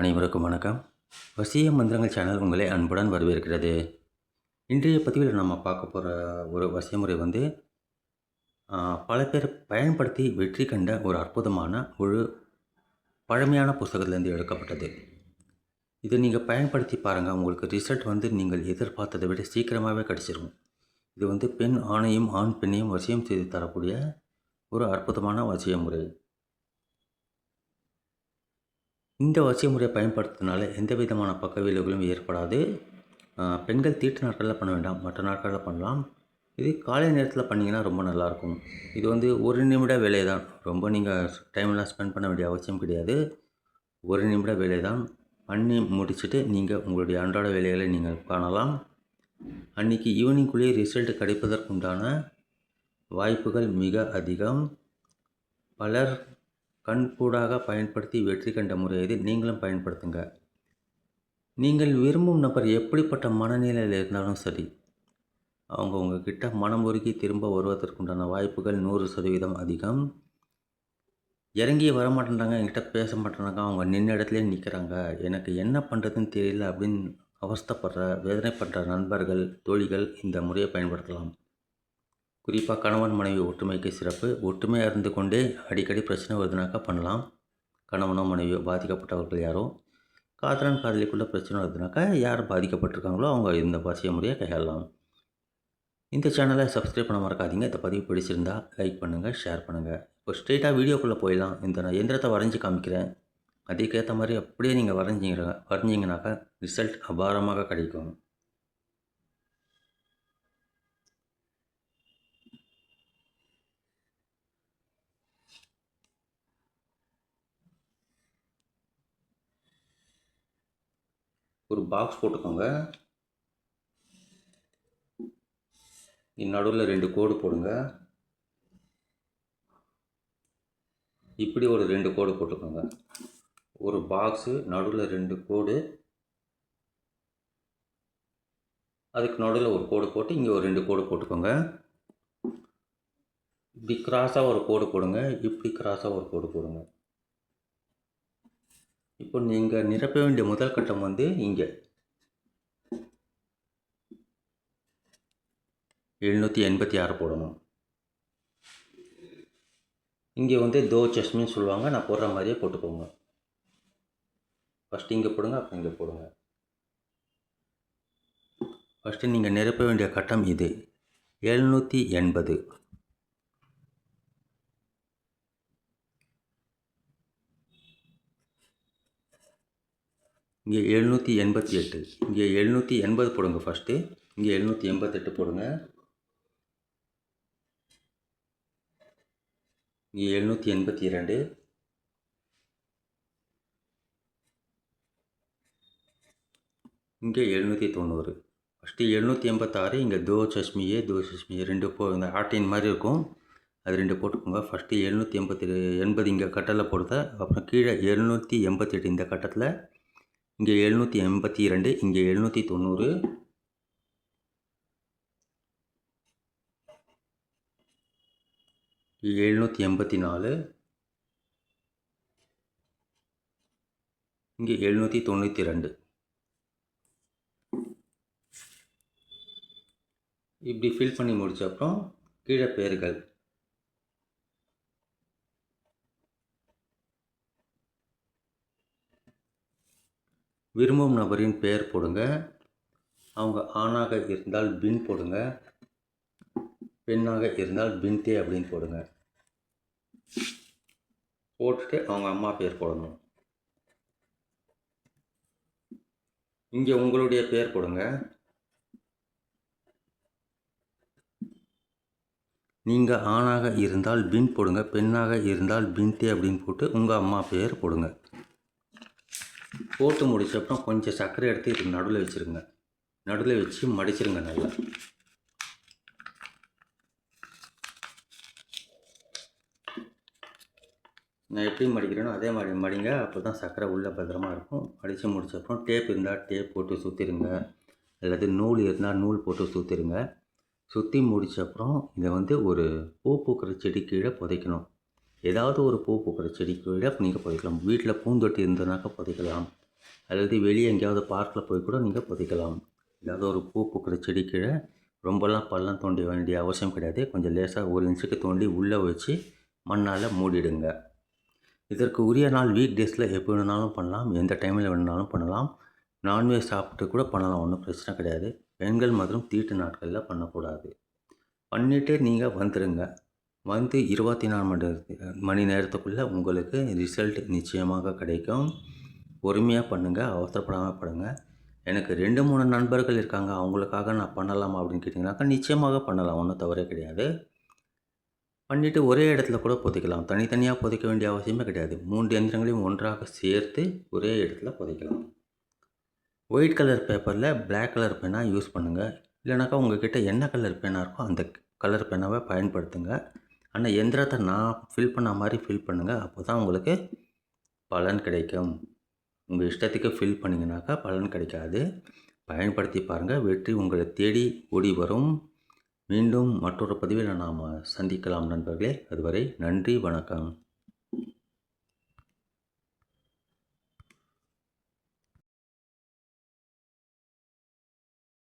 அனைவருக்கும் வணக்கம். வசிய மந்திரங்கள் சேனல் உங்களை அன்புடன் வரவேற்கிறது. இன்றைய பதிவில் நம்ம பார்க்க போகிற ஒரு வசிய முறை வந்து பல பேர் பயன்படுத்தி வெற்றி கண்ட ஒரு அற்புதமான ஒரு பழமையான புஸ்தகத்திலேருந்து எடுக்கப்பட்டது. இதை நீங்கள் பயன்படுத்தி பாருங்கள் உங்களுக்கு ரிசல்ட் வந்து நீங்கள் எதிர்பார்த்ததை விட சீக்கிரமாகவே கிடச்சிரும். இது வந்து பெண் ஆணையும் ஆண் பெண்ணையும் வசியம் செய்து தரக்கூடிய ஒரு அற்புதமான வசிய முறை. இந்த வசிய முறையை பயன்படுத்தினால எந்த விதமான பக்க விளைவுகளும் ஏற்படாது. பெண்கள் தீட்டு நாட்களில் பண்ண வேண்டாம் மற்ற நாட்களில் பண்ணலாம். இது காலை நேரத்தில் பண்ணிங்கன்னா ரொம்ப நல்லாயிருக்கும். இது வந்து ஒரு நிமிட வேலை தான் ரொம்ப நீங்கள் டைம்லாம் ஸ்பெண்ட் பண்ண வேண்டிய அவசியம் கிடையாது. ஒரு நிமிட வேலை தான் பண்ணி முடிச்சுட்டு நீங்கள் உங்களுடைய அன்றாட வேலைகளை நீங்கள் காணலாம். அன்றைக்கி ஈவினிங்குள்ளேயே ரிசல்ட் கிடைப்பதற்குண்டான வாய்ப்புகள் மிக அதிகம். பலர் கண்கூடாக பயன்படுத்தி வெற்றி கண்ட முறை இது நீங்களும் பயன்படுத்துங்க. நீங்கள் விரும்பும் நபர் எப்படிப்பட்ட மனநிலையில் இருந்தாலும் சரி அவங்க உங்ககிட்ட மனம் உருகி திரும்ப வருவதற்குண்டான வாய்ப்புகள் நூறு சதவீதம் அதிகம். இறங்கி வர மாட்டேன்றாங்க என்கிட்ட பேச மாட்டேறாங்க அவங்க நின்ன இடத்துலயே நிற்கிறாங்க எனக்கு என்ன பண்ணுறதுன்னு தெரியல அப்படின்னு அவஸ்தைப்படுற வேதனைப்படுற நண்பர்கள் தோழிகள் இந்த முறையை பயன்படுத்தலாம். குறிப்பாக கணவன் மனைவி ஒற்றுமைக்கு சிறப்பு. ஒற்றுமையாக இருந்து கொண்டே அடிக்கடி பிரச்சனை வருதுனாக்கா பண்ணலாம். கணவனோ மனைவியோ பாதிக்கப்பட்டவர்கள் யாரோ? காதலன் காதலிக்குள்ளே பிரச்சனை வருதுனாக்கா யார் பாதிக்கப்பட்டிருக்காங்களோ அவங்க இந்த வசிய முறையை கையாளலாம். இந்த சேனலை சப்ஸ்கிரைப் பண்ண மறக்காதீங்க. இந்த பதிவு பிடிச்சிருந்தால் லைக் பண்ணுங்கள் ஷேர் பண்ணுங்கள் இப்போ ஸ்ட்ரெயிட்டாக வீடியோக்குள்ளே போயிடலாம். இந்த நான் எந்திரத்தை வரைஞ்சி காமிக்கிறேன். அதுக்கேற்ற மாதிரி அப்படியே நீங்கள் வரைஞ்சிங்க வரைஞ்சிங்கனாக்கா ரிசல்ட் அபாரமாக கிடைக்கும். ஒரு பாக்ஸ் போட்டுக்கோங்க. நடுவில் ரெண்டு கோடு போடுங்க. இப்படி ஒரு ரெண்டு கோடு போட்டுக்கோங்க. ஒரு பாக்ஸு நடுவில் ரெண்டு கோடு. அதுக்கு நடுவில் ஒரு கோடு போட்டு இங்கே ஒரு ரெண்டு கோடு போட்டுக்கோங்க. இப்படி கிராஸாக ஒரு கோடு போடுங்க. இப்படி கிராஸாக ஒரு கோடு போடுங்க. இப்போ நீங்கள் நிரப்ப வேண்டிய முதல் கட்டம் வந்து இங்கே. எழுநூற்றி எண்பத்தி ஆறு போடணும். இங்கே வந்து தோ செஸ்மின்னு சொல்லுவாங்க. நான் போடுற மாதிரியே போட்டுக்கோங்க. ஃபஸ்ட்டு இங்கே போடுங்க அப்புறம் இங்கே போடுங்க. ஃபஸ்ட்டு நீங்கள் நிரப்ப வேண்டிய கட்டம் இது. எழுநூற்றி எண்பது. இங்கே எழுநூற்றி எண்பத்தி எட்டு. இங்கே எழுநூற்றி எண்பது போடுங்க ஃபஸ்ட்டு இங்கே எழுநூற்றி எண்பத்தெட்டு போடுங்க. இங்கே எழுநூற்றி எண்பத்தி இரண்டு. இங்கே எழுநூற்றி தொண்ணூறு. ஃபஸ்ட்டு எழுநூற்றி எண்பத்தாறு இங்கே தோ சஷ்மியே தோ சஷ்மியே ரெண்டு போ இந்த ஆட்டின் மாதிரி இருக்கும். அது ரெண்டு போட்டுக்கோங்க. ஃபஸ்ட்டு எழுநூற்றி எண்பத்தி எண்பது இங்கே கட்டத்தில் போடுத அப்புறம் கீழே எழுநூற்றி எண்பத்தெட்டு இந்த கட்டத்தில். இங்கே எழுநூற்றி எண்பத்தி இரண்டு இங்கே எழுநூற்றி தொண்ணூறு. எழுநூற்றி எண்பத்தி நாலு இங்கே எழுநூற்றி தொண்ணூற்றி ரெண்டு இப்படி ஃபில் பண்ணி முடித்த அப்புறம் கீழே பேர்கள் விரும்பும் நபரின் பெயர் போடுங்க. அவங்க ஆணாக இருந்தால் பின் போடுங்க. பெண்ணாக இருந்தால் பின்தே அப்படின்னு போடுங்க. போட்டுட்டு அவங்க அம்மா பேர் போடணும். இங்கே உங்களுடைய பேர் போடுங்க. நீங்கள் ஆணாக இருந்தால் பின் போடுங்க. பெண்ணாக இருந்தால் பின்தே அப்படின்னு போட்டு உங்கள் அம்மா பேர் போடுங்க. போட்டு முடிச்ச அப்புறம் கொஞ்சம் சர்க்கரை எடுத்து இது நடுவில் வச்சுருங்க. நடுவில் வச்சு மடிச்சிருங்க நல்லா. நான் எப்படி மடிக்கிறேனோ அதே மாதிரி மடிங்க. அப்போ தான் சர்க்கரை உள்ளே பத்திரமா இருக்கும். மடித்து முடிச்சப்புறம் டேப் இருந்தால் டேப் போட்டு சுற்றிருங்க அல்லது நூல் இருந்தால் நூல் போட்டு சுற்றிருங்க சுற்றி முடிச்ச அப்புறம் இதை வந்து ஒரு பூ பூக்கிற செடி கீழே புதைக்கணும். ஏதாவது ஒரு பூ பூக்கிற செடி கீழே நீங்கள் புதைக்கலாம். வீட்டில் பூந்தொட்டி இருந்ததுனாக்கா புதைக்கலாம். அல்லது வெளியே எங்கேயாவது பார்க்கில் போய் கூட நீங்கள் புதைக்கலாம். ஏதாவது ஒரு பூ பூக்கிற செடி கீழே ரொம்பலாம் பள்ளம் தோண்ட வேண்டிய அவசியம் கிடையாது. கொஞ்சம் லேசாக ஒரு இன்ச்சுக்கு தோண்டி உள்ளே வச்சு மண்ணால் மூடிடுங்க. இதற்கு உரிய நாள் வீக் டேஸில் எப்போ வேணுனாலும் பண்ணலாம். எந்த டைமில் வேணுனாலும் பண்ணலாம். நான்வெஜ் சாப்பிட்டு கூட பண்ணலாம். ஒன்றும் பிரச்சனை கிடையாது. பெண்கள் மற்றும் தீட்டு நாட்களில் பண்ணக்கூடாது. பண்ணிவிட்டு நீங்கள் வந்துடுங்க வந்து இருபத்தி நாலு மணி மணி நேரத்துக்குள்ளே உங்களுக்கு ரிசல்ட் நிச்சயமாக கிடைக்கும். பொறுமையாக பண்ணுங்கள் அவசரப்படாமல் பண்ணுங்கள் எனக்கு ரெண்டு மூணு நண்பர்கள் இருக்காங்க. அவங்களுக்காக நான் பண்ணலாமா அப்படின்னு கேட்டிங்கனாக்கா நிச்சயமாக பண்ணலாம். ஒன்றும் தவறே கிடையாது. பண்ணிவிட்டு ஒரே இடத்துல கூட புதைக்கலாம். தனித்தனியாக புதைக்க வேண்டிய அவசியமே கிடையாது. மூன்று எந்திரங்களையும் ஒன்றாக சேர்த்து ஒரே இடத்துல புதைக்கலாம். ஒயிட் கலர் பேப்பரில் பிளாக் கலர் பேனாக யூஸ் பண்ணுங்கள் இல்லைனாக்கா உங்கள்கிட்ட என்ன கலர் பேனாக இருக்கோ அந்த கலர் பேனாவை பயன்படுத்துங்க. ஆனால் எந்திரத்தை நான் ஃபில் பண்ண மாதிரி ஃபில் பண்ணுங்கள் அப்போ தான் உங்களுக்கு பலன் கிடைக்கும். உங்கள் இஷ்டத்துக்கு ஃபில் பண்ணிங்கனாக்கா பலன் கிடைக்காது. பயன்படுத்தி பாருங்கள் வெற்றி உங்களை தேடி ஓடி வரும். மீண்டும் மற்றொரு பதிவில் நாம் சந்திக்கலாம் நண்பர்களே. அதுவரை நன்றி வணக்கம்.